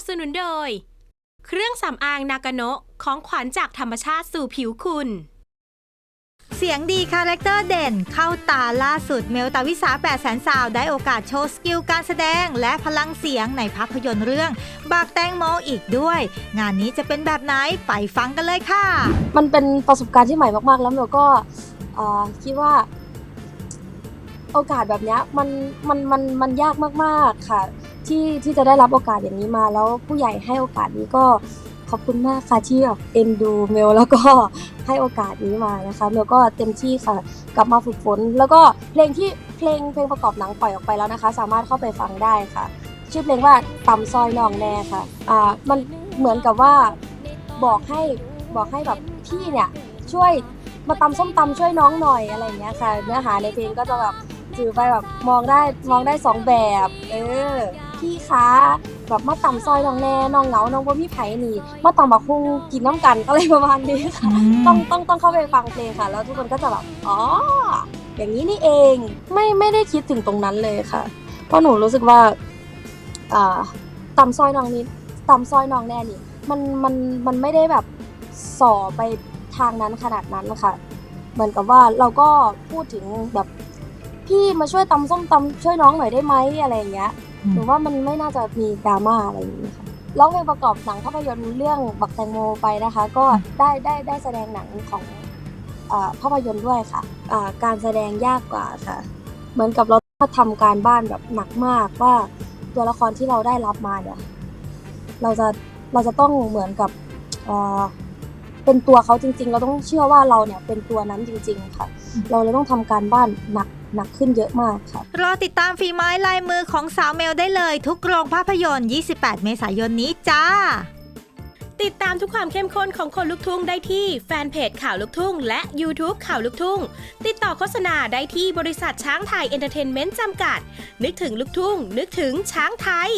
บสนุนโดย เครื่องสำอางนากาโนะของขวัญจากธรรมชาติสู่ผิวคุณ เสียงดีคาแรคเตอร์เด่น เข้าตาล่าสุดเมลตาวิสา8 0 0 0 0สาวได้โอกาสโชว์สกิลการแสดง และพลังเสียงในภาพยนตร์เรื่อง บากแตงโมอีกด้วย งานนี้จะเป็นแบบไหนไปฟังกันเลยค่ะ มันเป็นประสบการณ์ที่ใหม่มากๆ แล้วเมลก็เอ่อคิดว่า โอกาสแบบเนี้ยมันมันมันมันยากมากๆค่ะ ที่ที่จะได้รับโอกาสอย่างนี้มาแล้วผู้ใหญ่ให้โอกาสนี้ก็ขอบคุณมากค่ะที่แบบเอ็นดูเมลแล้วก็ให้โอกาสนี้มานะคะเมลก็เต็มที่ค่ะกลับมาฝึกฝน แล้วก็เพลงที่เพลงเพลงประกอบหนังปล่อยออกไปแล้วนะคะ สามารถเข้าไปฟังได้ค่ะ ชื่อเพลงว่าตำซอยนองแน่ค่ะอ่ามันเหมือนกับว่าบอกให้บอกให้แบบพี่เนี่ยช่วยมาตำส้มตำช่วยน้องหน่อยอะไรอย่างเงี้ยค่ะ เนื้อหาในเพลงก็จะแบบสื่อไปแบบมองได้มองได้สองแบบ เออ พี่คะแบบมาตำซอยน้องแน่น้องเหงาน้องบ่มีไผนี่มาตำบักฮุงกินน้ำกันอะไรประมาณนี้ค่ะ ต้องต้องต้องเข้าไปฟังเพลงค่ะ แล้วทุกคนก็จะแบบอ๋ออย่างนี้นี่เองไม่ไม่ได้คิดถึงตรงนั้นเลยค่ะ เพราะหนูรู้สึกว่าอ่าตำซอยน้องนี้ตำซอยน้องแน่นี่มันมันมันไม่ได้แบบส่อไปทางนั้นขนาดนั้นนะคะเหมือนกับว่าเราก็พูดถึงแบบพี่มาช่วยตำส้มตำช่วยน้องหน่อยได้ไหมอะไรอย่างเงี้ย หนูว่ามันไม่น่าจะมีดราม่าอะไรอย่างนี้ค่ะร้องเพลงประกอบหนังภาพยนตร์เรื่องบักแตงโมไปนะคะ ก็ได้ได้ได้แสดงหนังของอาภาพยนตร์ด้วยค่ะอ่าการแสดงยากกว่าค่ะ เหมือนกับเราต้องทำการบ้านแบบหนักมากว่าตัวละครที่เราได้รับมาเนี่ยเราจะเราจะต้องเหมือนกับอ่าเป็นตัวเขาจริง ๆ เราต้องเชื่อว่าเราเนี่ยเป็นตัวนั้นจริง ๆ ค่ะ เราเลยต้องทำการบ้านหนัก หนักขึ้นเยอะมากค่ะรอติดตามฝีไม้ลายมือของสาวเมลได้เลย ทุกโรงภาพยนตร์ 28 เมษายนนี้จ้า ติดตามทุกความเข้มข้นของคนลุกทุ่งได้ที่แฟนเพจข่าวลุกทุ่ง และ YouTube ข่าวลุกทุ่ง ติดต่อโฆษณาได้ที่บริษัทช้างไทยเอนเตอร์เทนเมนต์จำกัด นึกถึงลุกทุ่ง นึกถึงช้างไทย